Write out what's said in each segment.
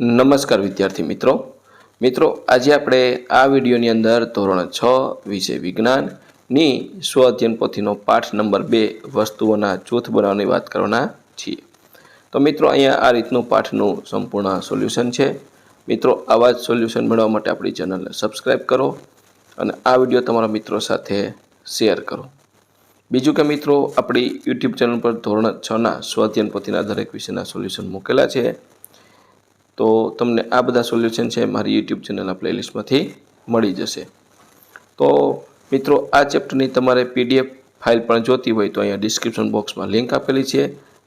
નમસ્કાર વિદ્યાર્થી મિત્રો. મિત્રો, આજે આપણે આ વિડીયોની અંદર ધોરણ છ વિષય વિજ્ઞાનની સ્વ અધ્યયન પોથીનો પાઠ નંબર બે વસ્તુઓના જૂથ બનાવવાની વાત કરવાના છીએ. તો મિત્રો, અહીંયા આ રીતનું પાઠનું સંપૂર્ણ સોલ્યુશન છે. મિત્રો, આવા જ સોલ્યુશન મેળવવા માટે આપણી ચેનલને સબસ્ક્રાઈબ કરો અને આ વીડિયો તમારા મિત્રો સાથે શેર કરો. બીજું કે મિત્રો, આપણી યુટ્યુબ ચેનલ પર ધોરણ છના સ્વાધ્યન પોથીના દરેક વિષયના સોલ્યુશન મૂકેલા છે. તો તમને આ બધા સોલ્યુશન છે મારી યુટ્યુબ ચેનલના પ્લેલિસ્ટમાંથી મળી જશે. તો મિત્રો, આ ચેપ્ટરની તમારે પીડીએફ ફાઇલ પણ જોતી હોય તો અહીંયા ડિસ્ક્રિપ્શન બોક્સમાં લિંક આપેલી છે.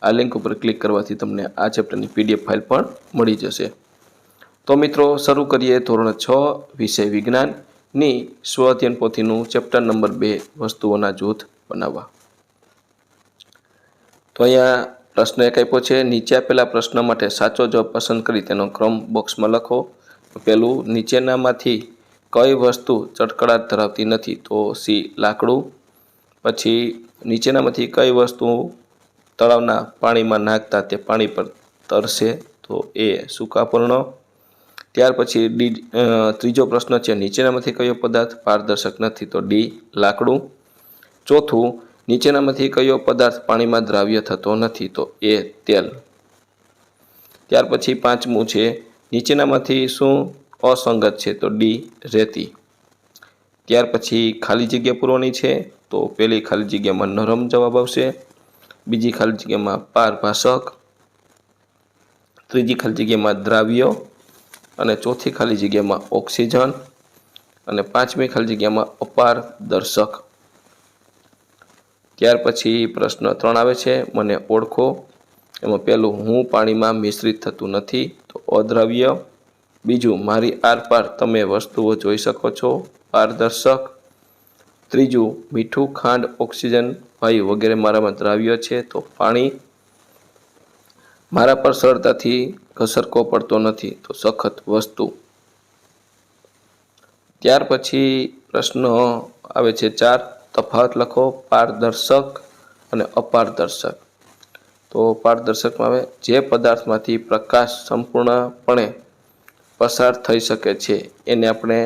આ લિંક ઉપર ક્લિક કરવાથી તમને આ ચેપ્ટરની પીડીએફ ફાઇલ પણ મળી જશે. તો મિત્રો, શરૂ કરીએ ધોરણ છ, વિષય વિજ્ઞાનની સ્વ અધ્યયન પોથીનું ચેપ્ટર નંબર બે, વસ્તુઓના જૂથ બનાવવા. તો અહીંયા પ્રશ્ન એક આપ્યો છે, નીચે આપેલા પ્રશ્ન માટે સાચો જવાબ પસંદ કરી તેનો ક્રમ બોક્સમાં લખો. પેલું, નીચેનામાંથી કઈ વસ્તુ ચટકડાટ ધરાવતી નથી? તો સી, લાકડું. પછી, નીચેનામાંથી કઈ વસ્તુ તળાવના પાણીમાં નાખતા તે પાણી પર તરશે? તો એ સૂકાપૂર્ણ ત્યાર પછી ડી ત્રીજો પ્રશ્ન છે, નીચેનામાંથી કયો પદાર્થ પારદર્શક નથી? તો ડી, લાકડું. ચોથું નીચેનામાંથી કયો પદાર્થ પાણીમાં દ્રાવ્ય થતો નથી તો એ તેલ. ત્યાર પછી પાંચમું છે, નીચેનામાંથી શું અસંગત છે તો ડી, રેતી. ત્યાર પછી ખાલી જગ્યા પૂરવાની છે તો પહેલી ખાલી જગ્યામાં નરમ જવાબ આવશે. બીજી ખાલી જગ્યામાં પારભાષક. ત્રીજી ખાલી જગ્યામાં દ્રાવ્ય. અને ચોથી ખાલી જગ્યામાં ઓક્સિજન. અને પાંચમી ખાલી જગ્યામાં અપારદર્શક. ત્યાર પછી પ્રશ્ન ત્રણ આવે છે, મને ઓળખો. એમાં પહેલું, હું પાણીમાં મિશ્રિત થતું નથી, તો અદ્રવ્ય. બીજું, મારી આરપાર તમે વસ્તુઓ જોઈ શકો છો, પારદર્શક. ત્રીજું, મીઠું ખાંડ, ઓક્સિજન, વાયુ વગેરે મારામાં દ્રાવ્ય છે, તો પાણી. મારા પર સરળતાથી ઘસરકો પડતો નથી, તો સખત વસ્તુ. ત્યાર પછી પ્રશ્ન આવે છે ચાર. તફાવત લખો, પારદર્શક અને અપારદર્શક. તો પારદર્શકમાં આવે જે પદાર્થમાંથી પ્રકાશ સંપૂર્ણપણે પસાર થઈ શકે છે, એને આપણે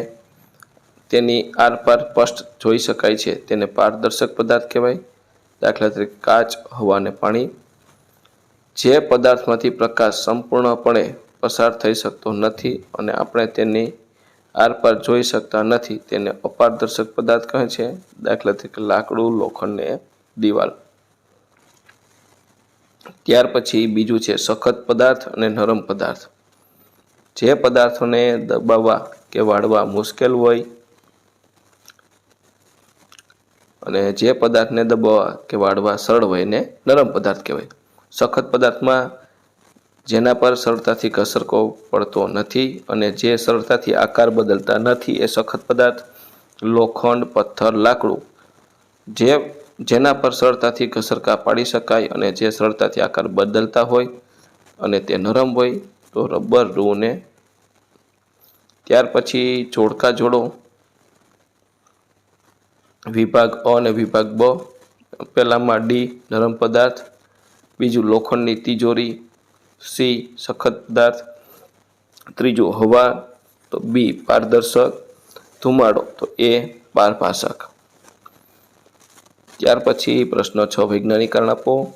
તેની આરપાર સ્પષ્ટ જોઈ શકાય છે. તેને પારદર્શક પદાર્થ કહેવાય. દાખલા તરીકે કાચ, હવા અને પાણી. જે પદાર્થમાંથી પ્રકાશ સંપૂર્ણપણે પસાર થઈ શકતો નથી અને આપણે તેની આરપાર જોઈ શકતા નથી. તેને અપારદર્શક પદાર્થ કહે છે. દાખલા તરીકે લાકડું લોખંડ ને દિવાલ. ત્યાર પછી બીજું છે સખત પદાર્થ અને નરમ પદાર્થ. જે પદાર્થોને દબાવવા કે વાળવા મુશ્કેલ હોય અને જે પદાર્થને દબાવવા કે વાળવા સરળ હોય એને નરમ પદાર્થ કહેવાય. સખત પદાર્થમાં જેના પર સરળતાથી ઘસરકો પડતો નથી અને જે સરળતાથી આકાર બદલતા નથી એ સખત પદાર્થ, લોખંડ, પથ્થર, લાકડું, જે, જેના પર સરળતાથી ઘસરકા પાડી શકાય અને જે સરળતાથી આકાર બદલતા હોય અને તે નરમ હોય તો રબર રૂને ત્યાર પછી જોડકા જોડો, વિભાગ અ અને વિભાગ બ, પહેલામાં ડી નરમ પદાર્થ, બીજું લોખંડની તિજોરી સી, સખત પદાર્થ ત્રીજું, હવા, તો બી, પારદર્શક. ધુમાડો, તો એ, પારભાષક. ત્યાર પછી પ્રશ્ન છ વૈજ્ઞાનિકરણ આપો.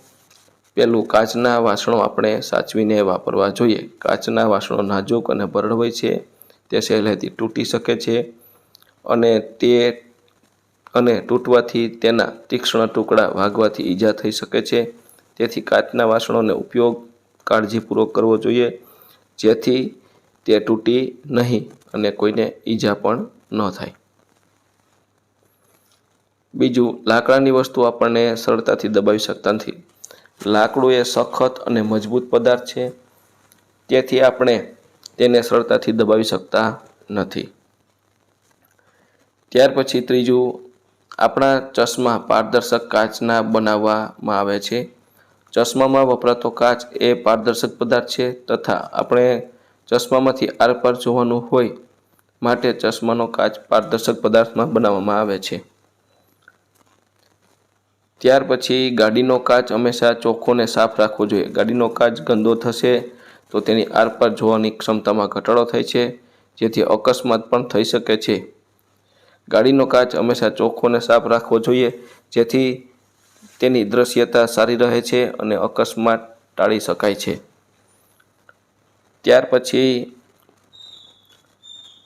પેલું કાચના વાસણો આપણે સાચવીને વાપરવા જોઈએ. કાચના વાસણો નાજુક અને બરડ હોય છે. તે સહેલાઈથી તૂટી શકે છે અને તે અને તૂટવાથી તેના તીક્ષ્ણ ટુકડા વાગવાથી ઈજા થઈ શકે છે. તેથી કાચના વાસણોનો ઉપયોગ કાળજીપૂર્વક કરવો જોઈએ. જેથી તે તૂટી નહીં અને કોઈને ઈજા પણ ન થાય. બીજું, લાકડાની વસ્તુ આપણને સરળતાથી દબાવી શકતા નથી. લાકડું એ સખત અને મજબૂત પદાર્થ છે. તેથી આપણે તેને સરળતાથી દબાવી શકતા નથી. ત્યાર પછી ત્રીજું, આપણા ચશ્મા પારદર્શક કાચના બનાવવામાં આવે છે. ચશ્મામાં વપરાતો કાચ એ પારદર્શક પદાર્થ છે તથા આપણે ચશ્મામાંથી આરપાર જોવાનું હોય માટે ચશ્માનો કાચ પારદર્શક પદાર્થમાં બનાવવામાં આવે છે. ત્યાર પછી ગાડીનો કાચ હંમેશા ચોખ્ખો ને સાફ રાખવો જોઈએ. ગાડીનો કાચ ગંદો થશે તો તેની આરપાર જોવાની ક્ષમતામાં ઘટાડો થાય છે, જેથી અકસ્માત પણ થઈ શકે છે. ગાડીનો કાચ હંમેશા ચોખ્ખો અને સાફ રાખવો જોઈએ, જેથી તેની દ્રશ્યતા સારી રહે છે અને અકસ્માત ટાળી શકાય છે. ત્યાર પછી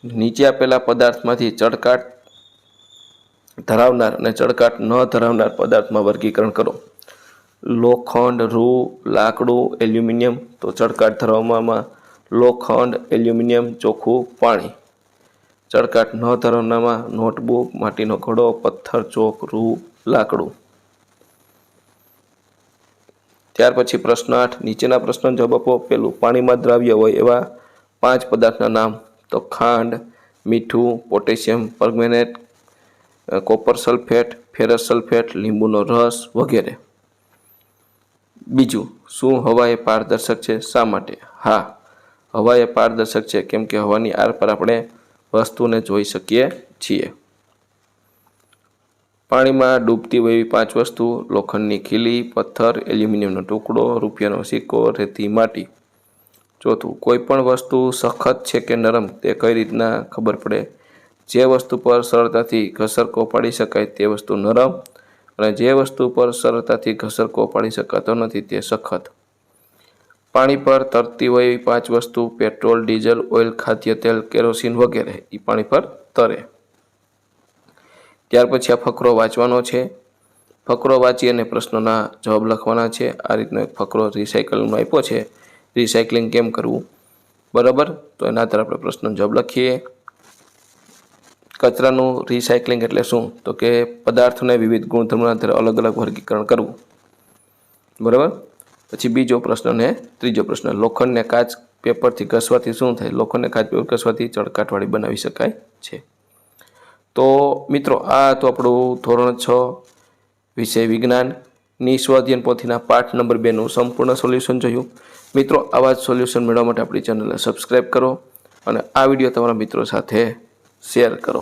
નીચે આપેલા પદાર્થમાંથી ચળકાટ ધરાવનાર અને ચળકાટ ન ધરાવનાર પદાર્થમાં વર્ગીકરણ કરો. લોખંડ, રૂ, લાકડું, એલ્યુમિનિયમ તો ચળકાટ ધરાવવામાં લોખંડ, એલ્યુમિનિયમ, ચોખ્ખું, પાણી. ચળકાટ ન ધરાવનામાં નોટબુક, માટીનો ઘડો, પથ્થર, ચોક, રૂ, લાકડું. ત્યાર પછી પ્રશ્ન આઠ, નીચેના પ્રશ્નનો જવાબ આપો. પેલું પાણીમાં દ્રાવ્ય હોય એવા પાંચ પદાર્થના નામ. તો ખાંડ, મીઠું, potassium, permanganate copper sulphate, ferrous sulphate, લીંબુનો રસ વગેરે. બીજું, શું હવા એ પારદર્શક છે? શા માટે? હા, હવા એ પારદર્શક છે, કેમ કે હવાની આરપાર આપણે વસ્તુને જોઈ શકીએ છીએ. પાણીમાં ડૂબતી હોય એવી પાંચ વસ્તુ, લોખંડની ખીલી, પથ્થર, એલ્યુમિનિયમનો ટુકડો, રૂપિયાનો સિક્કો, રેતી, માટી. ચોથું કોઈ પણ વસ્તુ સખત છે કે નરમ, તે કઈ રીતના ખબર પડે? જે વસ્તુ પર સરળતાથી ઘસરકો પાડી શકાય તે વસ્તુ નરમ અને જે વસ્તુ પર સરળતાથી ઘસરકો પાડી શકાતો નથી તે સખત. પાણી પર તરતી હોય એવી પાંચ વસ્તુ, પેટ્રોલ, ડીઝલ, ઓઇલ, ખાદ્ય તેલ, કેરોસીન વગેરે એ પાણી પર તરે. ત્યાર પછી આ ફકરો વાંચવાનો છે. ફકરો વાંચી અને પ્રશ્નોના જવાબ લખવાના છે. આ રીતનો એક ફકરો રિસાયકલનો આપ્યો છે. રિસાયકલિંગ કેમ કરવું? બરાબર? તો એના આધારે આપણે પ્રશ્નનો જવાબ લખીએ. કચરાનું રિસાયકલિંગ એટલે શું? તો કે પદાર્થોને વિવિધ ગુણધર્મોના આધારે અલગ અલગ વર્ગીકરણ કરવું. બરાબર? પછી બીજો પ્રશ્ન ને ત્રીજો પ્રશ્ન. લોખંડને કાચ પેપરથી ઘસવાથી શું થાય? લોખંડને કાચ પેપર ઘસવાથી ચળકાટવાળી બનાવી શકાય છે. તો મિત્રો, આ તો આપણું ધોરણ છ, વિષય વિજ્ઞાન. નિસ્વાધ્યન પોથીના પાઠ નંબર બેનું સંપૂર્ણ સોલ્યુશન જોયું. મિત્રો, આવા જ સોલ્યુશન મેળવવા માટે આપણી ચેનલને સબસ્ક્રાઈબ કરો અને આ વીડિયો તમારા મિત્રો સાથે શેર કરો.